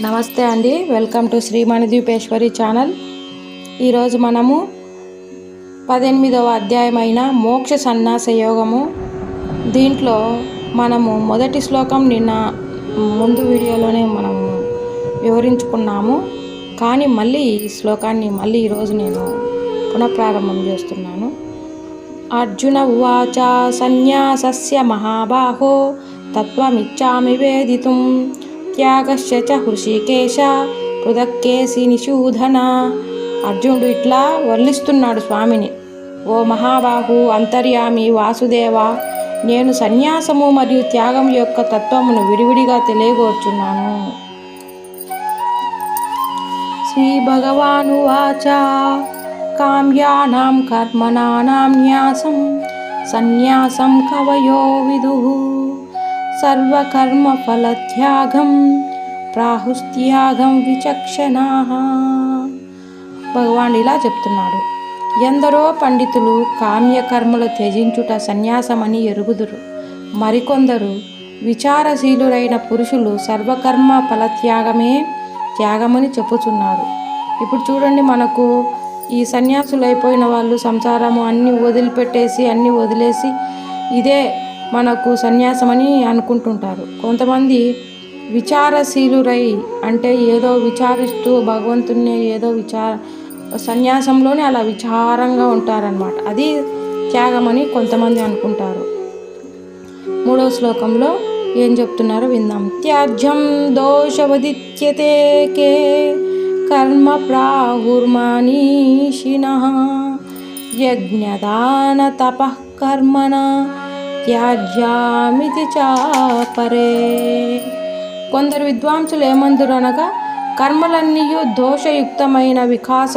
నమస్తే అండి. Welcome to Srimani Dwipeshwari channel. ఈరోజు మనము పద్దెనిమిదవ అధ్యాయమైన మోక్ష సన్యాస యోగము. దీంట్లో మనము మొదటి శ్లోకం నిన్న ముందు వీడియోలోనే మనము వివరించుకున్నాము. కానీ మళ్ళీ ఈ శ్లోకాన్ని మళ్ళీ ఈరోజు నేను పునఃప్రారంభం చేస్తున్నాను. అర్జున ఉవాచ సన్యాసస్య మహాబాహో తత్వమిచ్చామి వేదితుం. త్యాగశ్చ చ హృషికేశ పృథక్కేసి నిషూధన. అర్జునుడు ఇట్లా వర్ణిస్తున్నాడు స్వామిని. ఓ మహాబాహు అంతర్యామి వాసుదేవ నేను సన్యాసము మరియు త్యాగం యొక్క తత్వమును విడివిడిగా తెలియగోర్చున్నాను. శ్రీ భగవానువాచ కామ్యానాం కర్మణానాం న్యాసం. సన్యాసం కవయో విదు. సర్వకర్మఫలత్యాగం ప్రాహుస్త్యాగం విచక్షణా భగవాన్ ఇలా చెప్తున్నాడు. ఎందరో పండితులు కామ్యకర్మలు త్యజించుట సన్యాసమని ఎరుగుదురు. మరికొందరు విచారశీలురైన పురుషులు సర్వకర్మ ఫలత్యాగమే త్యాగమని చెప్పుచున్నారు. ఇప్పుడు చూడండి మనకు ఈ సన్యాసులు అయిపోయిన వాళ్ళు సంసారము అన్నీ వదిలిపెట్టేసి అన్నీ వదిలేసి ఇదే మనకు సన్యాసమని అనుకుంటుంటారు. కొంతమంది విచారశీలురై అంటే ఏదో విచారిస్తూ భగవంతుని ఏదో విచార సన్యాసంలోనే అలా విచారంగా ఉంటారనమాట అది త్యాగమని కొంతమంది అనుకుంటారు. మూడవ శ్లోకంలో ఏం చెప్తున్నారో విందాం. త్యాజ్యం దోషవదిత్యతే కే కర్మ ప్రాహుర్మనీషిణ యజ్ఞదాన తపః కర్మణ త్యాజ్యామితి చాపరే. కొందరు విద్వాంసులు ఏమందురు అనగా కర్మలన్నీ దోషయుక్తమైన వికాస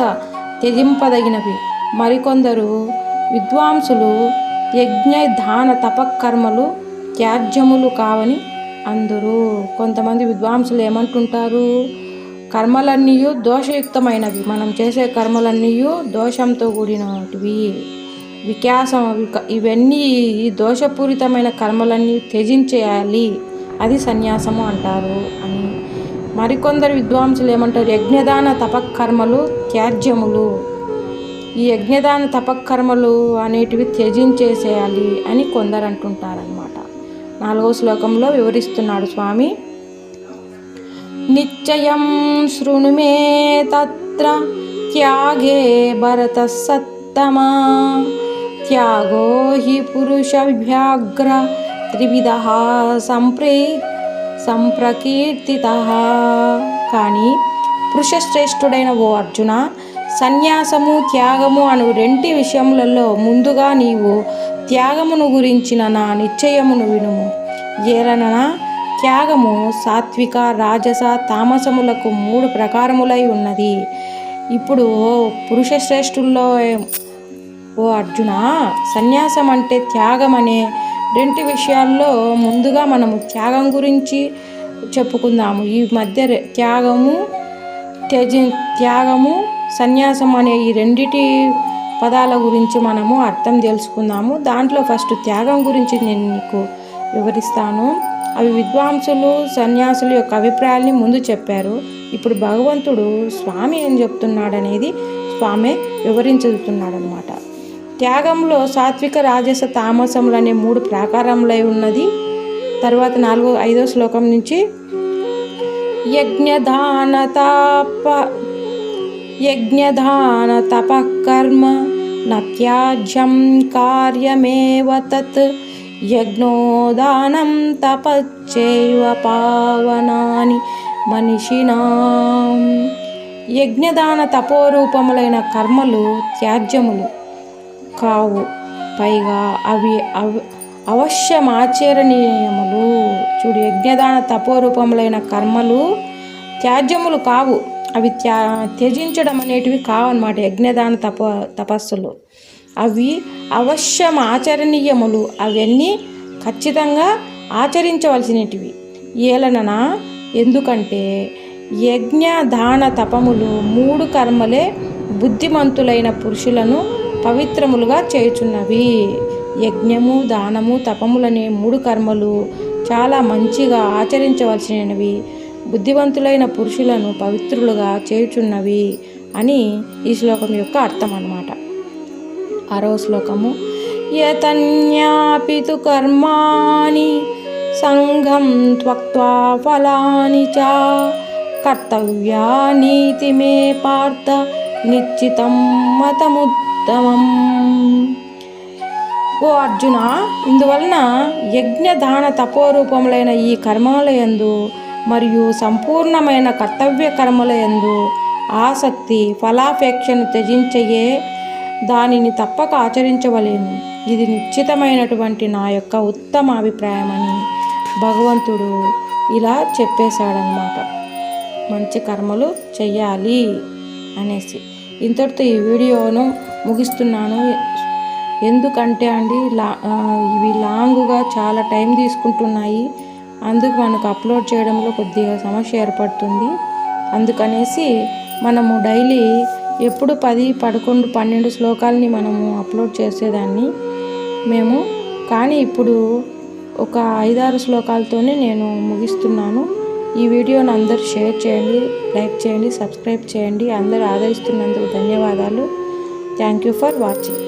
త్యజింపదగినవి. మరికొందరు విద్వాంసులు యజ్ఞ దాన తపకర్మలు త్యాజ్యములు కావని అందరూ. కొంతమంది విద్వాంసులు ఏమంటుంటారు కర్మలన్నీ దోషయుక్తమైనవి. మనం చేసే కర్మలన్నీ దోషంతో కూడినవి వికాసం ఇవన్నీ ఈ దోషపూరితమైన కర్మలన్నీ త్యజించేయాలి. అది సన్యాసము అంటారు అని. మరికొందరు విద్వాంసులు ఏమంటారు యజ్ఞదాన తపకర్మలు త్యాజ్యములు. ఈ యజ్ఞదాన తపకర్మలు అనేటివి త్యజించేసేయాలి అని కొందరు అంటుంటారనమాట నాలుగో శ్లోకంలో వివరిస్తున్నాడు స్వామి. నిశ్చయం శృణు మే తత్ర త్యాగే భరత సత్తమా త్యాగో హి పురుషవ్యాఘ్ర త్రివిధ సంప్రే సంప్రకీర్తిత. కానీ పురుషశ్రేష్ఠుడైన ఓ అర్జున సన్యాసము త్యాగము అను రెంటి విషయములలో ముందుగా నీవు త్యాగమును గురించిన నా నిశ్చయమును వినుము. ఏలనన త్యాగము సాత్విక రాజస తామసములకు మూడు ప్రకారములై ఉన్నది. ఇప్పుడు పురుష శ్రేష్ఠుల్లో ఓ అర్జున సన్యాసం అంటే త్యాగం అనే రెండు విషయాల్లో ముందుగా మనము త్యాగం గురించి చెప్పుకుందాము. ఈ మధ్య త్యాగము త్యజ త్యాగము సన్యాసం అనే ఈ రెండిటి పదాల గురించి మనము అర్థం తెలుసుకుందాము. దాంట్లో ఫస్ట్ త్యాగం గురించి నేను నీకు వివరిస్తాను. అవి విద్వాంసులు సన్యాసుల యొక్క అభిప్రాయాల్ని ముందు చెప్పారు. ఇప్పుడు భగవంతుడు స్వామి ఏం చెప్తున్నాడనేది స్వామి వివరించుతున్నాడు అనమాట త్యాగంలో సాత్విక రాజస తామసములు అనే మూడు ప్రాకారములై ఉన్నది. తర్వాత నాలుగో ఐదో శ్లోకం నుంచి యజ్ఞదాన తప యజ్ఞదాన తపకర్మ నత్యాజ్యం కార్యమేవ తత్ యజ్ఞోదానం తపశ్చైవ పావనాని మనిషినా. యజ్ఞదాన తపోరూపములైన కర్మలు త్యాజ్యములు కావు. పైగా అవి అవ అవశ్యమాచరణీయములు చూడు యజ్ఞదాన తపోరూపములైన కర్మలు త్యాజ్యములు కావు. అవి త్యా త్యజించడం అనేటివి కావన్నమాట యజ్ఞదాన తప తపస్సులు. అవి అవశ్యం ఆచరణీయములు అవన్నీ ఖచ్చితంగా ఆచరించవలసినటివి. ఏలననా ఎందుకంటే యజ్ఞ దాన తపములు మూడు కర్మలే బుద్ధిమంతులైన పురుషులను పవిత్రములుగా చేయుచున్నవి. యజ్ఞము దానము తపములనే మూడు కర్మలు చాలా మంచిగా ఆచరించవలసినవి. బుద్ధివంతులైన పురుషులను పవిత్రులుగా చేయుచున్నవి అని ఈ శ్లోకం యొక్క అర్థం అన్నమాట ఆరో శ్లోకము. యతన్యాపితు కర్మాణి సంఘం త్వక్వా ఫలాని చ కర్తవ్యానీతి మే పార్థ నిశ్చితం ఉత్తమం. ఓ అర్జున ఇందువలన యజ్ఞ దాన తపోరూపములైన ఈ కర్మలయందు మరియు సంపూర్ణమైన కర్తవ్య కర్మలయందు ఆసక్తి ఫలాపేక్షను త్యజించయే దానిని తప్పక ఆచరించవలేను. ఇది నిశ్చితమైనటువంటి నా యొక్క ఉత్తమ అభిప్రాయమని భగవంతుడు ఇలా చెప్పేశాడనమాట మంచి కర్మలు చెయ్యాలి అనేసి. ఇంతటితో ఈ వీడియోను ముగిస్తున్నాను. ఎందుకంటే అండి లా ఇవి లాంగ్గా చాలా టైం తీసుకుంటున్నాయి. అందుకు మనకు అప్లోడ్ చేయడంలో కొద్దిగా సమస్య ఏర్పడుతుంది. అందుకనేసి మనము డైలీ ఎప్పుడు పది పదకొండు పన్నెండు శ్లోకాలని మనము అప్లోడ్ చేసేదాన్ని. మేము కానీ ఇప్పుడు ఒక ఐదారు శ్లోకాలతోనే నేను ముగిస్తున్నాను. ఈ వీడియోని అందరూ షేర్ చేయండి లైక్ చేయండి సబ్స్క్రైబ్ చేయండి. అందరూ ఆదరిస్తున్నందుకు ధన్యవాదాలు. Thank you for watching.